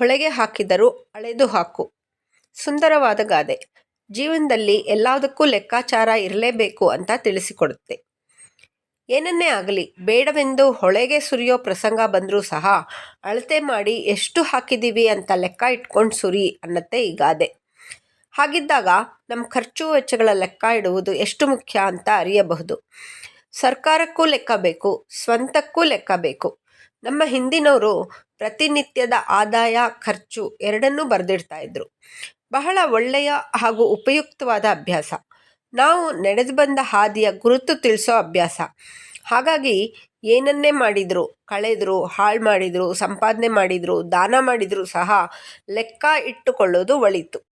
ಹೊಳೆಗೆ ಹಾಕಿದರೂ ಅಳೆದು ಹಾಕು. ಸುಂದರವಾದ ಗಾದೆ. ಜೀವನದಲ್ಲಿ ಎಲ್ಲದಕ್ಕೂ ಲೆಕ್ಕಾಚಾರ ಇರಲೇಬೇಕು ಅಂತ ತಿಳಿಸಿಕೊಡುತ್ತೆ. ಏನನ್ನೇ ಆಗಲಿ, ಬೇಡವೆಂದು ಹೊಳೆಗೆ ಸುರಿಯೋ ಪ್ರಸಂಗ ಬಂದರೂ ಸಹ ಅಳತೆ ಮಾಡಿ ಎಷ್ಟು ಹಾಕಿದ್ದೀವಿ ಅಂತ ಲೆಕ್ಕ ಇಟ್ಕೊಂಡು ಸುರಿ ಅನ್ನತ್ತೆ ಈ ಗಾದೆ. ಹಾಗಿದ್ದಾಗ ನಮ್ಮ ಖರ್ಚು ವೆಚ್ಚಗಳ ಲೆಕ್ಕ ಇಡುವುದು ಎಷ್ಟು ಮುಖ್ಯ ಅಂತ ಅರಿಯಬಹುದು. ಸರ್ಕಾರಕ್ಕೂ ಲೆಕ್ಕ ಬೇಕು, ಸ್ವಂತಕ್ಕೂ ಲೆಕ್ಕ ಬೇಕು. ನಮ್ಮ ಹಿಂದಿನವರು ಪ್ರತಿನಿತ್ಯದ ಆದಾಯ, ಖರ್ಚು ಎರಡನ್ನೂ ಬರೆದಿಡ್ತಾ ಇದ್ರು. ಬಹಳ ಒಳ್ಳೆಯ ಹಾಗೂ ಉಪಯುಕ್ತವಾದ ಅಭ್ಯಾಸ. ನಾವು ನಡೆದು ಬಂದ ಹಾದಿಯ ಗುರುತು ತಿಳಿಸೋ ಅಭ್ಯಾಸ. ಹಾಗಾಗಿ ಏನನ್ನೇ ಮಾಡಿದರು, ಕಳೆದ್ರು, ಹಾಳು ಮಾಡಿದರು, ಸಂಪಾದನೆ ಮಾಡಿದರು, ದಾನ ಮಾಡಿದರೂ ಸಹ ಲೆಕ್ಕ ಇಟ್ಟುಕೊಳ್ಳೋದು ಒಳಿತು.